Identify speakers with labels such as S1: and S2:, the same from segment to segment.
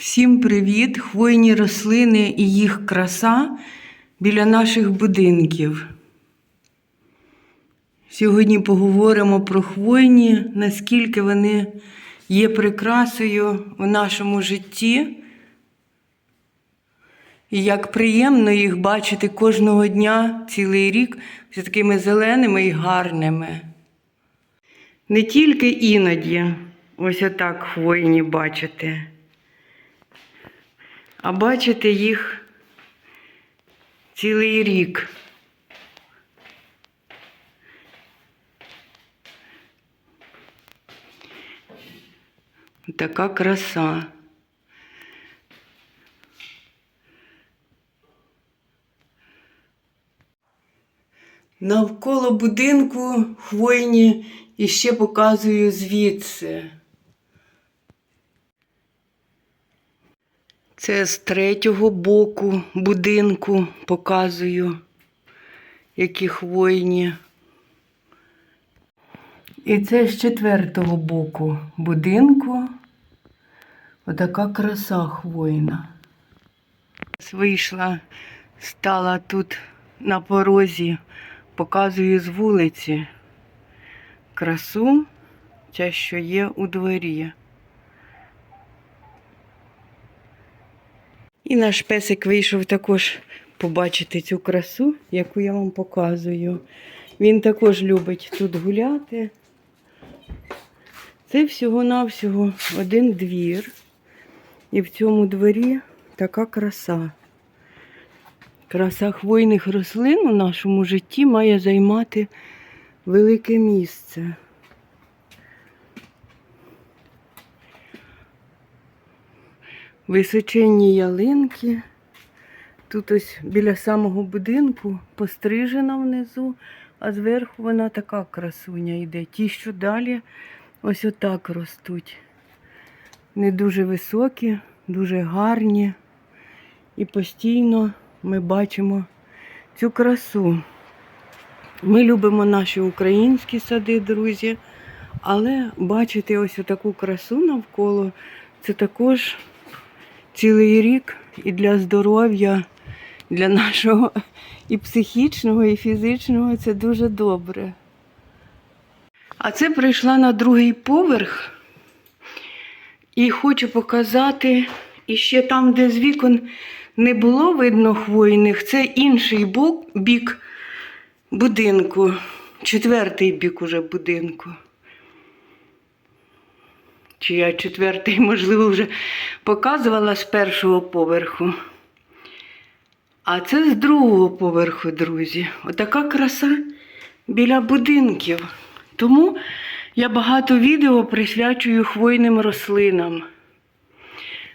S1: Всім привіт! Хвойні рослини і їх краса біля наших будинків. Сьогодні поговоримо про хвойні, наскільки вони є прикрасою в нашому житті. І як приємно їх бачити кожного дня, цілий рік, з такими зеленими і гарними. Не тільки іноді, ось отак хвойні бачите, а бачите їх цілий рік. Така краса. Навколо будинку хвойні і ще показую звідси. Це з третього боку будинку показую, які хвойні. І це з четвертого боку будинку. Отака краса хвойна. Вийшла, стала тут на порозі, показую з вулиці красу, ця, що є у дворі. І наш песик вийшов також побачити цю красу, яку я вам показую. Він також любить тут гуляти. Це всього-навсього один двір. І в цьому дворі така краса. Краса хвойних рослин у нашому житті має займати велике місце. Височенні ялинки. Тут ось біля самого будинку пострижена внизу, а зверху вона така красуня йде. Ті, що далі, ось отак ростуть. Не дуже високі, дуже гарні. І постійно ми бачимо цю красу. Ми любимо наші українські сади, друзі, але бачити ось таку красу навколо це також цілий рік і для здоров'я, для нашого і психічного, і фізичного це дуже добре. А це прийшла на другий поверх і хочу показати, і ще там, де з вікон не було видно хвойних, це інший бік будинку, четвертий бік уже будинку. Чи я четвертий, можливо, вже показувала з першого поверху. А це з другого поверху, друзі. Отака краса біля будинків. Тому я багато відео присвячую хвойним рослинам.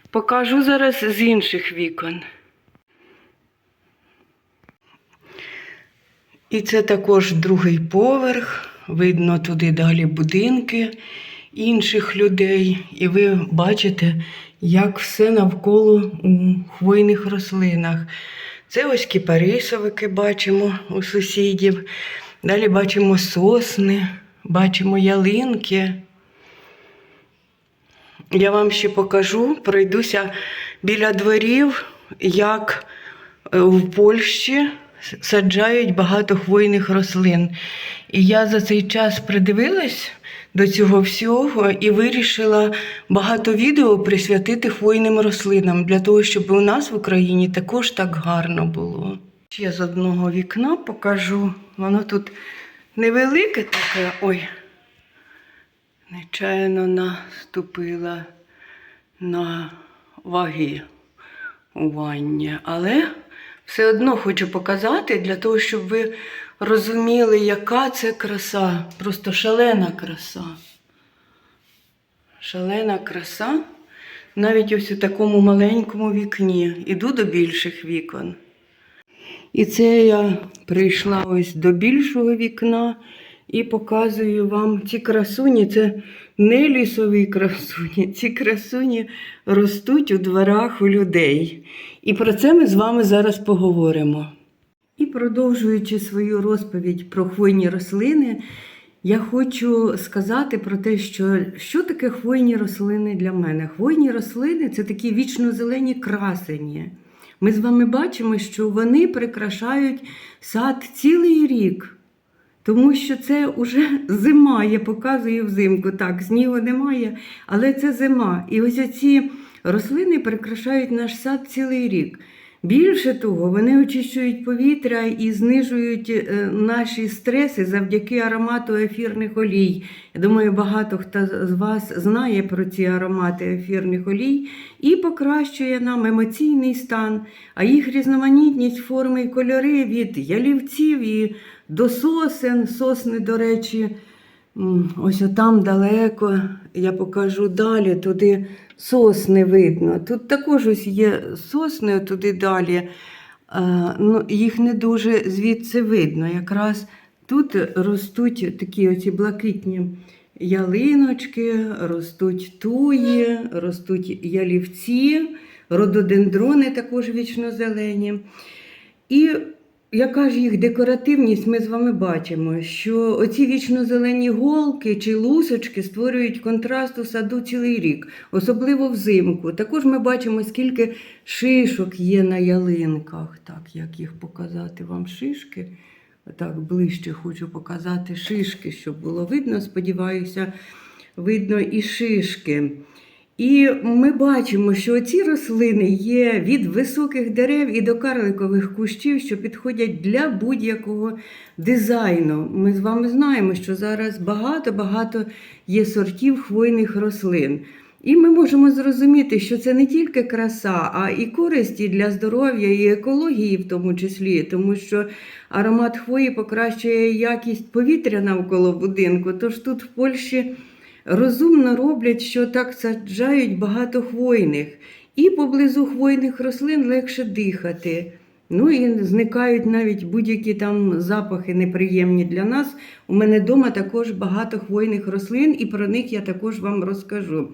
S1: Покажу зараз з інших вікон. І це також другий поверх. Видно туди далі будинки інших людей. І ви бачите, як все навколо у хвойних рослинах. Це ось кіпарисовики бачимо у сусідів. Далі бачимо сосни, бачимо ялинки. Я вам ще покажу, пройдуся біля дворів, як е, в Польщі саджають багато хвойних рослин. І я за цей час придивилась до цього всього і вирішила багато відео присвятити хвойним рослинам для того, щоб у нас в Україні також так гарно було. Ще з одного вікна покажу. Воно тут невелике таке. Ой, нечаянно наступила на ваги у ванні. Але все одно хочу показати для того, щоб ви розуміли, яка це краса. Просто шалена краса. Шалена краса. Навіть ось у такому маленькому вікні. Іду до більших вікон. І це я прийшла ось до більшого вікна і показую вам ці красуні. Це не лісові красуні. Ці красуні ростуть у дворах у людей. І про це ми з вами зараз поговоримо. І продовжуючи свою розповідь про хвойні рослини, Я хочу сказати про те, що, що таке хвойні рослини для мене. Хвойні рослини це такі вічно-зелені красені. Ми з вами бачимо, що вони прикрашають сад цілий рік. Тому що це вже зима, я показую взимку. Так, снігу немає, але це зима. І ось ці рослини прикрашають наш сад цілий рік. Більше того, вони очищують повітря і знижують е, наші стреси завдяки аромату ефірних олій. Я думаю, багато хто з вас знає про ці аромати ефірних олій і покращує нам емоційний стан, а їх різноманітність, форми і кольори від ялівців і до сосен. Сосни, до речі, ось отам далеко, я покажу далі, туди сосни видно. Тут також ось є сосни туди далі. Ну, їх не дуже звідси видно. Якраз тут ростуть такі оці блакитні ялиночки, ростуть туї, ростуть ялівці, рододендрони також вічно-зелені. І яка ж їх декоративність, ми з вами бачимо, що оці вічно-зелені голки чи лусочки створюють контраст у саду цілий рік, особливо взимку. Також ми бачимо, скільки шишок є на ялинках. Так, як їх показати вам шишки? Так, ближче хочу показати шишки, щоб було видно. Сподіваюся, видно і шишки. І ми бачимо, що ці рослини є від високих дерев і до карликових кущів, що підходять для будь-якого дизайну. Ми з вами знаємо, що зараз багато-багато є сортів хвойних рослин. І ми можемо зрозуміти, що це не тільки краса, а і користі для здоров'я і екології, в тому числі, тому що аромат хвої покращує якість повітря навколо будинку. Тож тут в Польщі розумно роблять, що так саджають багато хвойних, і поблизу хвойних рослин легше дихати. Ну і зникають навіть будь-які там запахи неприємні для нас. У мене вдома також багато хвойних рослин, і про них я також вам розкажу.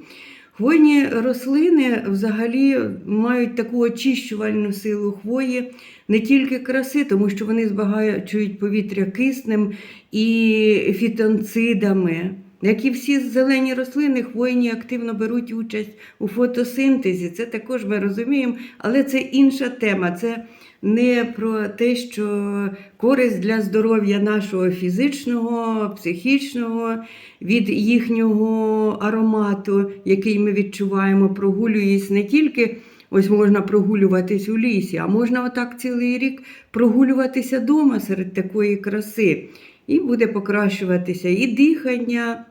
S1: Хвойні рослини взагалі мають таку очищувальну силу хвої, не тільки краси, тому що вони збагачують повітря киснем і фітонцидами. Як і всі зелені рослини, хвойні активно беруть участь у фотосинтезі. Це також ми розуміємо, але це інша тема. Це не про те, що користь для здоров'я нашого фізичного, психічного, від їхнього аромату, який ми відчуваємо, прогулюючись не тільки. Ось можна прогулюватись у лісі, а можна отак цілий рік прогулюватися вдома серед такої краси. І буде покращуватися і дихання,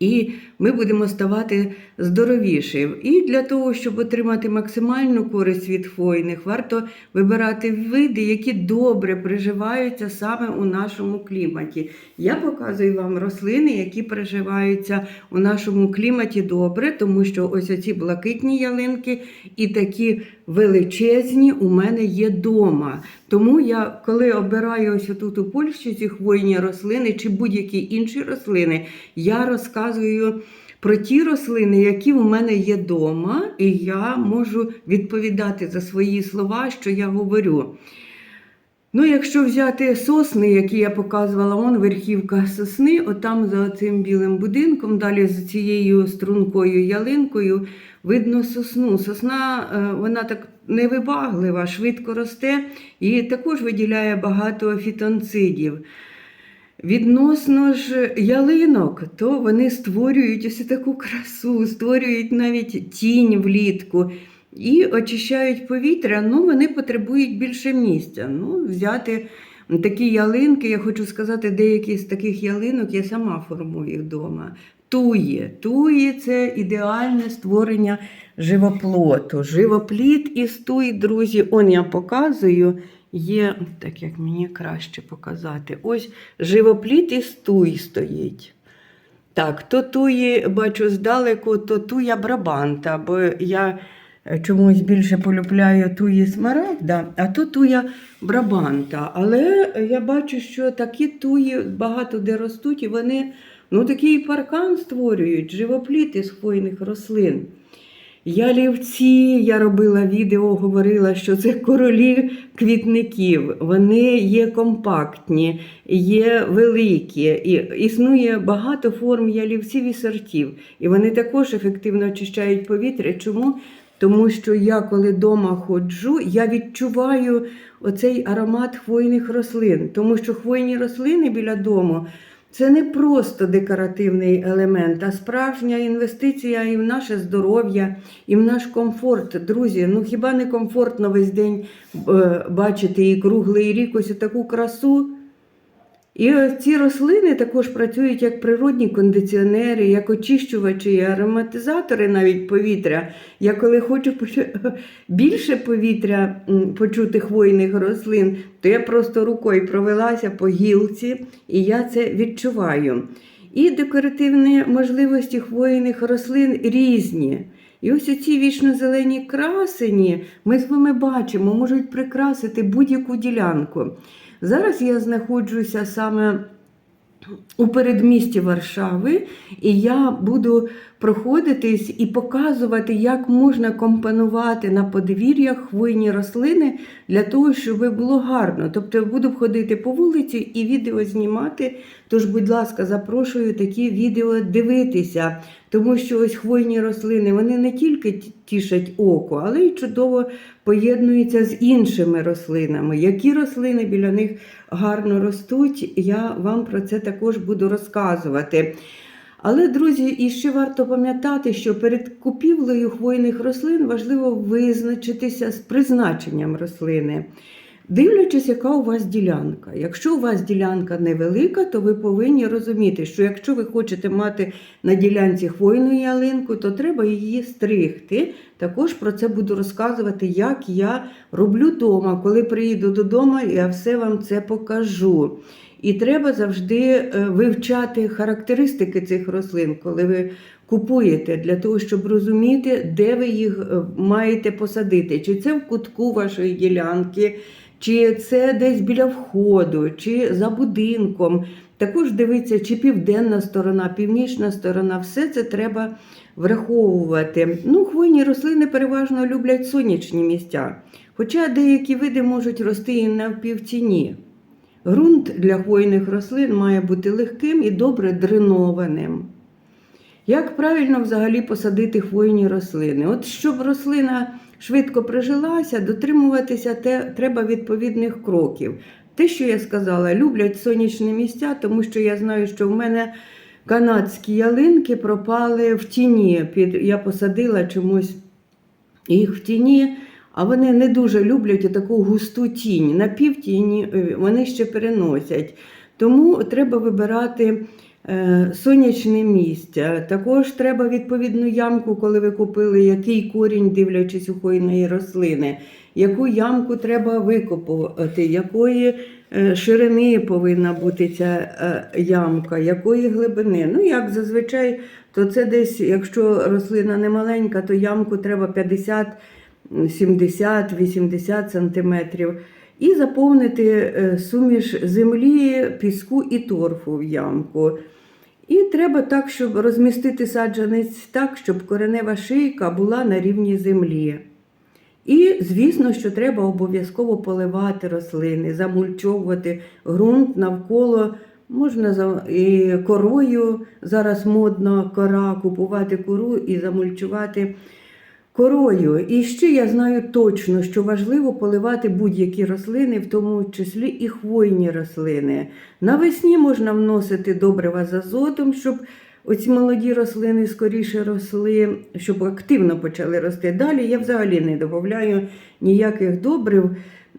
S1: і ми будемо ставати здоровіші. І для того, щоб отримати максимальну користь від хвойних, варто вибирати види, які добре приживаються саме у нашому кліматі. Я показую вам рослини, які приживаються у нашому кліматі добре, тому що ось оці блакитні ялинки і такі величезні у мене є вдома. Тому я, коли обираю ось тут у Польщі ці хвойні рослини чи будь-які інші рослини, я розказую про ті рослини, які у мене є вдома, і я можу відповідати за свої слова, що я говорю. Ну, якщо взяти сосни, які я показувала, вон верхівка сосни, отам за цим білим будинком, далі за цією стрункою ялинкою видно сосну. Сосна е, вона так невибаглива, швидко росте і також виділяє багато фітонцидів. Відносно ж ялинок, то вони створюють ось таку красу, створюють навіть тінь влітку і очищають повітря, ну вони потребують більше місця. Ну, Взяти такі ялинки, я хочу сказати, деякі з таких ялинок я сама формую вдома. Туї. Туї це ідеальне створення живоплоту. Живопліт із туї, друзі, он я показую. Є, так як мені краще показати, ось живопліт із туї стоїть. Так, то туї, бачу здалеку, то туя брабанта, бо я е, чомусь більше полюбляю туї смарагда, а то туя брабанта. Але я бачу, що такі туї багато де ростуть, і вони ну, такий паркан створюють, живопліт із хвойних рослин. Ялівці, я робила відео, говорила, що це королі квітників. Вони є компактні, є великі, і існує багато форм ялівців і сортів. І вони також ефективно очищають повітря. Чому? Тому що я, коли вдома ходжу, я відчуваю оцей аромат хвойних рослин, тому що хвойні рослини біля дому це не просто декоративний елемент, а справжня інвестиція і в наше здоров'я, і в наш комфорт. Друзі, ну хіба не комфортно весь день е, бачити і круглий рік ось таку красу? І ці рослини також працюють як природні кондиціонери, як очищувачі, і ароматизатори навіть повітря. Я коли хочу більше повітря почути хвойних рослин, то я просто рукою провелася по гілці, і я це відчуваю. І декоративні можливості хвойних рослин різні. І ось оці вічно-зелені красені ми з вами бачимо, можуть прикрасити будь-яку ділянку. Зараз я знаходжуся саме у передмісті Варшави, і я буду проходитись і показувати, як можна компонувати на подвір'ях хвойні рослини для того, щоб було гарно. Тобто я буду ходити по вулиці і відео знімати. Тож, будь ласка, запрошую такі відео дивитися, тому що ось хвойні рослини вони не тільки тішать око, але й чудово поєднуються з іншими рослинами. Які рослини біля них гарно ростуть, я вам про це також буду розказувати. Але, друзі, і ще варто пам'ятати, що перед купівлею хвойних рослин важливо визначитися з призначенням рослини. Дивлячись, яка у вас ділянка. Якщо у вас ділянка невелика, то ви повинні розуміти, що якщо ви хочете мати на ділянці хвойну ялинку, то треба її стригти. Також про це буду розказувати, як я роблю вдома. Коли приїду додому, я все вам це покажу. І треба завжди е, вивчати характеристики цих рослин, коли ви купуєте, для того, щоб розуміти, де ви їх е, маєте посадити. Чи це в кутку вашої ділянки, чи це десь біля входу, чи за будинком. Також дивіться, чи південна сторона, північна сторона, все це треба враховувати. Ну, хвойні рослини переважно люблять сонячні місця, хоча деякі види можуть рости і на півтіні. Ґрунт для хвойних рослин має бути легким і добре дренованим. Як правильно взагалі посадити хвойні рослини? От щоб рослина швидко прижилася, дотримуватися те, треба відповідних кроків. Те, що я сказала, люблять сонячні місця, тому що я знаю, що в мене канадські ялинки пропали в тіні. Я посадила чомусь їх в тіні, а вони не дуже люблять таку густу тінь. На півтіні е, вони ще переносять. Тому треба вибирати е, сонячне місце. Також треба відповідну ямку, коли ви купили, який корінь, дивлячись у хвойної рослини, яку ямку треба викопувати, якої е, ширини повинна бути ця ямка, якої глибини. Ну, як зазвичай, то це десь, якщо рослина не маленька, то ямку треба 50 70-80 сантиметрів. І заповнити е, суміш землі, піску і торфу в ямку. І треба так, щоб розмістити саджанець так, щоб коренева шийка була на рівні землі. І, звісно, що треба обов'язково поливати рослини, замульчовувати ґрунт навколо. Можна і корою, зараз модно кора, купувати кору і замульчувати корою. І ще я знаю точно, що важливо поливати будь-які рослини, в тому числі і хвойні рослини. Навесні можна вносити добрива з азотом, щоб оці молоді рослини скоріше росли, щоб активно почали рости. Далі я взагалі не додаю ніяких добрив.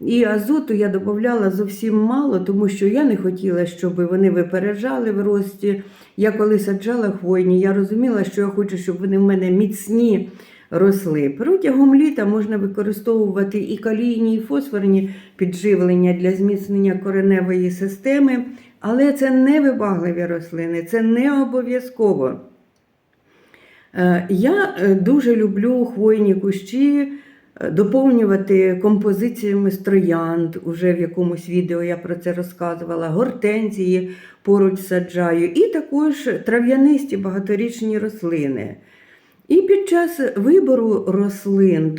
S1: І азоту я додавала зовсім мало, тому що я не хотіла, щоб вони випереджали в рості. Я коли саджала хвойні, я розуміла, що я хочу, щоб вони в мене міцні росли. Протягом літа можна використовувати і калійні, і фосфорні підживлення для зміцнення кореневої системи, але це не вибагливі рослини, це не обов'язково. Е, Я е, дуже люблю хвойні кущі е, доповнювати композиціями з троянд. Уже в якомусь відео я про це розказувала. Гортензії поруч саджаю, і також трав'янисті багаторічні рослини. І під час вибору рослин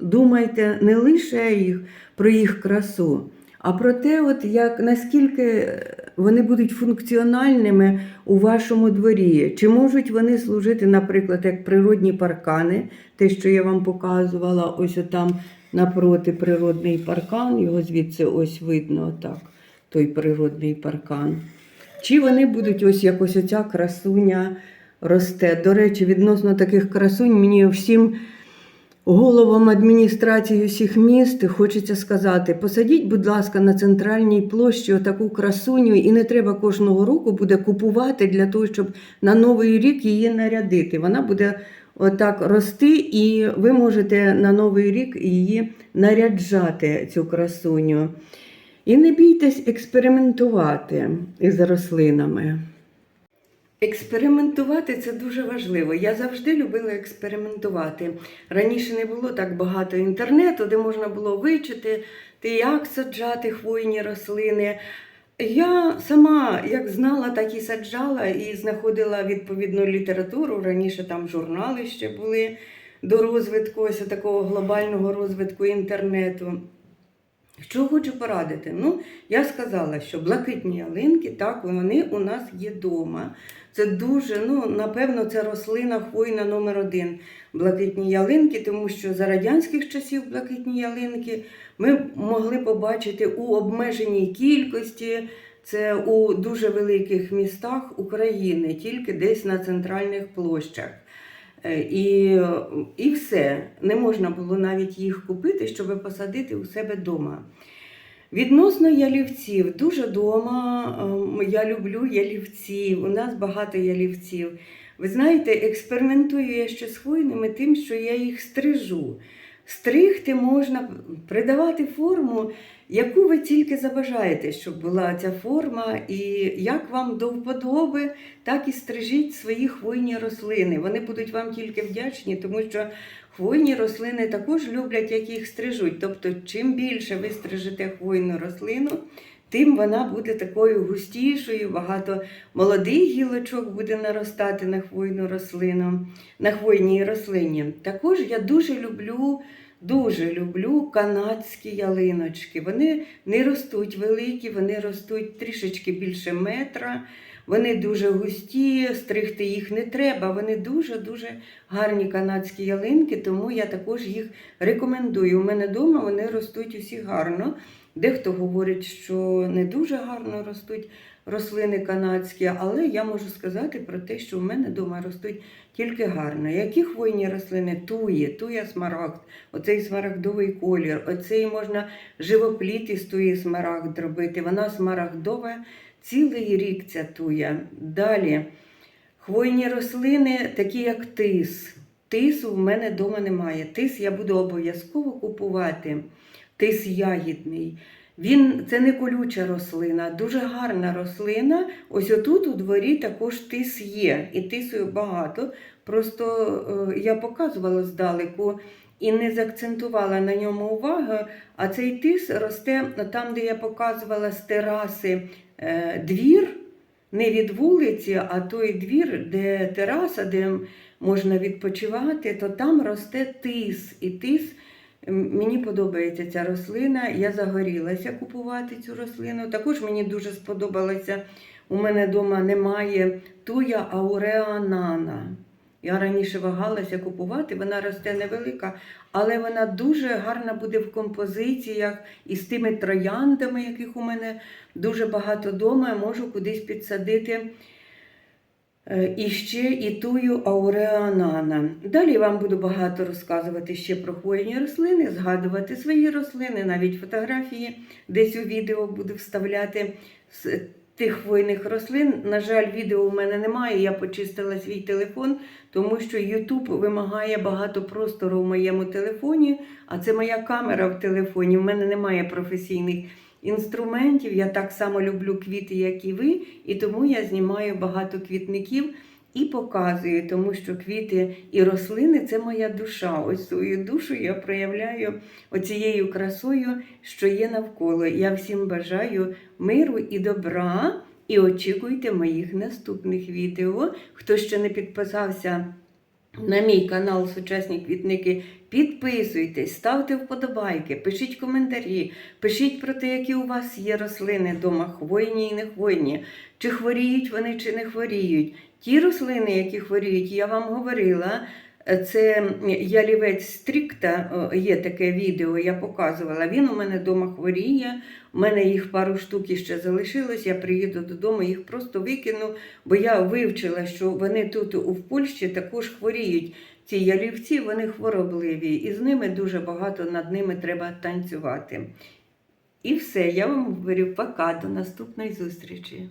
S1: думайте не лише їх, про їх красу, а про те, от як, наскільки вони будуть функціональними у вашому дворі. Чи можуть вони служити, наприклад, як природні паркани, те, що я вам показувала, ось там напроти природний паркан, його звідси ось видно отак, той природний паркан. Чи вони будуть ось якось оця красуня росте. До речі, відносно таких красунь мені всім головам адміністрації усіх міст хочеться сказати: посадіть, будь ласка, на центральній площі отаку красуню, і не треба кожного року буде купувати для того, щоб на новий рік її нарядити. Вона буде отак рости, і ви можете на новий рік її наряджати, цю красуню. І не бійтесь експериментувати із рослинами. Експериментувати це дуже важливо. Я завжди любила експериментувати. Раніше не було так багато інтернету, де можна було вичити, як саджати хвойні рослини. Я сама як знала, так і саджала і знаходила відповідну літературу. Раніше там журнали ще були до розвитку, ось такого глобального розвитку інтернету. Що хочу порадити? Ну, я сказала, що блакитні ялинки, так, вони у нас є вдома. Це дуже, ну, напевно, це рослина хвойна номер один. Блакитні ялинки, тому що за радянських часів блакитні ялинки ми могли побачити у обмеженій кількості. Це у дуже великих містах України, тільки десь на центральних площах. Е, І, і все. Не можна було навіть їх купити, щоб посадити у себе вдома. Відносно ялівців, дуже вдома я люблю ялівців, у нас багато ялівців. Ви знаєте, експериментую я ще з хвойними тим, що я їх стрижу. Стригти можна, придавати форму, яку ви тільки забажаєте, щоб була ця форма, і як вам до вподоби, так і стрижіть свої хвойні рослини. Вони будуть вам тільки вдячні, тому що хвойні рослини також люблять, як їх стрижуть. Тобто, чим більше ви стрижете хвойну рослину, тим вона буде такою густішою, багато молодих гілочок буде наростати на хвойну рослину, на хвойній рослині. Також я дуже люблю. Дуже люблю канадські ялиночки. Вони не ростуть великі, вони ростуть трішечки більше метра. Вони дуже густі, стригти їх не треба. Вони дуже-дуже гарні канадські ялинки, тому я також їх рекомендую. У мене вдома вони ростуть усі гарно. Дехто говорить, що не дуже гарно ростуть рослини канадські, але я можу сказати про те, що в мене вдома ростуть тільки гарно. Які хвойні рослини? Туї, туя смарагд, оцей смарагдовий колір, оцей можна живопліт із туї смарагд робити. Вона смарагдова цілий рік ця туя. Далі хвойні рослини, такі як тис. Тису в мене вдома немає. Тис я буду обов'язково купувати. Тис ягідний. Він це не колюча рослина, дуже гарна рослина. Ось отут у дворі також тис є, і тису багато. Просто е, я показувала здалеку і не заакцентувала на ньому увагу. А цей тис росте там, де я показувала з тераси е, двір, не від вулиці, а той двір, де тераса, де можна відпочивати, то там росте тис. І тис Мені подобається ця рослина. Я загорілася купувати цю рослину. Також мені дуже сподобалося. У мене вдома немає туя ауреанана. Я раніше вагалася купувати, вона росте невелика, але вона дуже гарна буде в композиціях із тими трояндами, яких у мене дуже багато вдома. Я можу кудись підсадити І ще і тую ауреанана. Далі вам буду багато розказувати ще про хвойні рослини, згадувати свої рослини, навіть фотографії десь у відео буду вставляти з тих хвойних рослин. На жаль, відео у мене немає. Я почистила свій телефон, тому що YouTube вимагає багато простору в моєму телефоні, а це моя камера в телефоні. У мене немає професійних інструментів. Я так само люблю квіти, як і ви, і тому я знімаю багато квітників і показую, тому що квіти і рослини це моя душа. Ось свою душу я проявляю оцією красою, що є навколо. Я всім бажаю миру і добра. І очікуйте моїх наступних відео. Хто ще не підписався на мій канал Сучасні квітники. Підписуйтесь, ставте вподобайки, пишіть коментарі, пишіть про те, які у вас є рослини вдома, хвойні і не хвойні, чи хворіють вони, чи не хворіють. Ті рослини, які хворіють, я вам говорила. е, Це ялівець стрікта, є таке відео, я показувала. Він у мене вдома хворіє. У мене їх пару штук іще залишилось. Я приїду додому, їх просто викину, бо я вивчила, що вони тут у Польщі також хворіють. Ці ялівці, вони хворобливі, і з ними дуже багато над ними треба танцювати. І все, я вам говорю, пока, до наступної зустрічі.